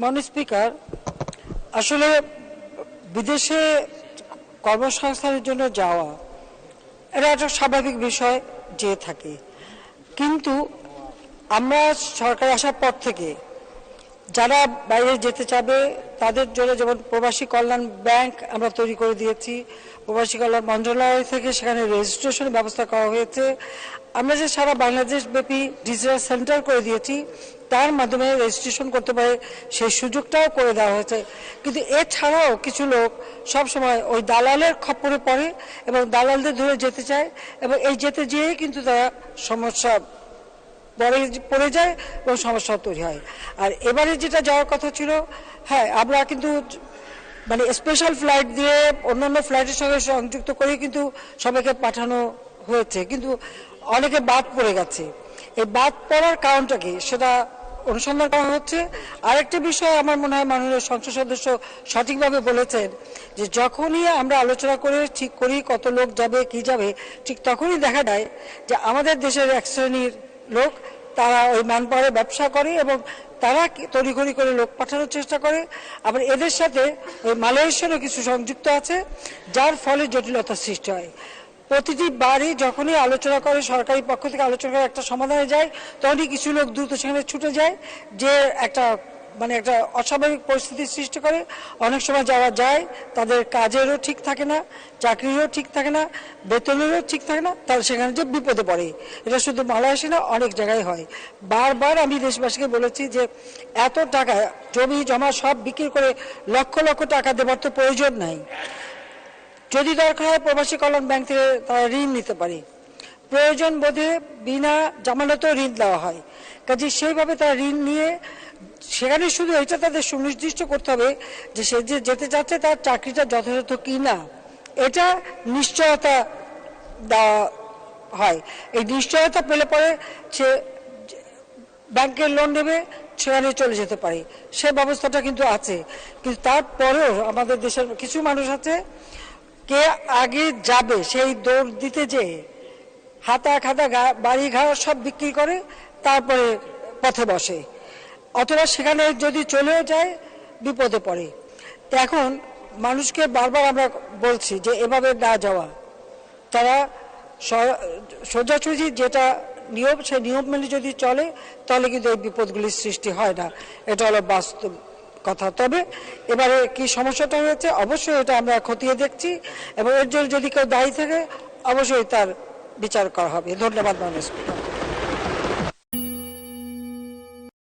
মাননীয় স্পিকার, আসলে বিদেশে কর্মসংস্থানের জন্য যাওয়া, এটা একটা স্বাভাবিক বিষয় যে থাকে। কিন্তু আমরা সরকার আসার পর থেকে যারা বাইরে যেতে চাবে, তাদের জন্য যেমন প্রবাসী কল্যাণ ব্যাংক আমরা তৈরি করে দিয়েছি। প্রবাসী কল্যাণ মন্ত্রণালয় থেকে সেখানে রেজিস্ট্রেশনের ব্যবস্থা করা হয়েছে। আমরা যে সারা বাংলাদেশ ব্যাপী ডিজিটাল সেন্টার করে দিয়েছি, তার মাধ্যমে রেজিস্ট্রেশন করতে পারে, সেই সুযোগটাও করে দেওয়া হয়েছে। কিন্তু এছাড়াও কিছু লোক সব সময় ওই দালালের খপ্পরে পড়ে এবং দালালদের ধরে যেতে চায় এবং এই যেতে যেয়ে কিন্তু তারা সমস্যা পরে পড়ে যায় এবং সমস্যা তৈরি হয়। আর এবারে যেটা যাওয়ার কথা ছিল হ্যাঁ আমরা কিন্তু মানে স্পেশাল ফ্লাইট দিয়ে অন্যান্য ফ্লাইটের সঙ্গে সংযুক্ত করে কিন্তু সবাইকে পাঠানো হয়েছে। কিন্তু অনেকে বাদ পড়ে গেছে। এই বাদ পড়ার কারণটা কি? সেটা অনুসন্ধান করা হচ্ছে। আরেকটা বিষয় আমার মনে হয় মাননীয় সংসদ সদস্য সঠিকভাবে বলেছেন যে, যখনই আমরা আলোচনা করে ঠিক করি কত লোক যাবে, কি যাবে, ঠিক তখনই দেখা যায় যে আমাদের দেশের এক শ্রেণির লোক, তারা ওই ম্যানপাওয়ারে ব্যবসা করে এবং তারা তড়িঘড়ি করে লোক পাঠানোর চেষ্টা করে। আবার এদের সাথে ওই মালয়েশিয়ারও কিছু সংযুক্ত আছে, যার ফলে জটিলতা সৃষ্টি হয়। প্রতিটি বাড়ি যখনই আলোচনা করে, সরকারি পক্ষ থেকে আলোচনা করে একটা সমাধানে যায়, তখনই কিছু লোক দ্রুত সেখানে ছুটে যায়, যে একটা মানে একটা অস্বাভাবিক পরিস্থিতির সৃষ্টি করে। অনেক সময় যারা যায়, তাদের কাজেরও ঠিক থাকে না, চাকরিরও ঠিক থাকে না, বেতনেরও ঠিক থাকে না, তারা সেখানে যে বিপদে পড়ে। এটা শুধু মালয়েশিয়া না, অনেক জায়গায় হয়। বারবার আমি দেশবাসীকে বলেছি যে, এত টাকা, জমি জমা সব বিক্রি করে লক্ষ লক্ষ টাকা দেবার তো প্রয়োজন নাই। যদি দরকার হয় প্রবাসী কল্যাণ ব্যাংক থেকে তারা ঋণ নিতে পারে। প্রয়োজন বোধে বিনা জামানতেও ঋণ দেওয়া হয়। কাজে সেইভাবে তারা ঋণ নিয়ে, সেখানে শুধু এটা তাদের সুনির্দিষ্ট করতে হবে যে সে যে যেতে চাচ্ছে তার চাকরিটা যথাযথ কি না। এটা নিশ্চয়তা দেওয়া হয়। এই নিশ্চয়তা পেলে পরে সে ব্যাংকের লোন নেবে, সেখানে চলে যেতে পারে। সে ব্যবস্থাটা কিন্তু আছে। কিন্তু তারপরেও আমাদের দেশের কিছু মানুষ আছে, কে আগে যাবে, সেই দৌড় দিতে যে হাতা খাতা বাড়ি ঘর সব বিক্রি করে, তারপরে পথে বসে। অথবা সেখানে যদি চলেও যায়, বিপদে পড়ে। এখন মানুষকে বারবার আমরা বলছি যে, এভাবে না যাওয়া। তারা সোজাসুজি যেটা নিয়ম, সেই নিয়ম মেনে যদি চলে, তাহলে কিন্তু এই বিপদগুলির সৃষ্টি হয় না। এটা হলো বাস্তব কথা। তবে এবারে কি সমস্যাটা হয়েছে? অবশ্যই এটা আমরা খতিয়ে দেখছি। এবং এর জন্য যদি কেউ দায়ী থাকে, অবশ্যই তার বিচার করা হবে। ধন্যবাদ মাননীয় স্পিকার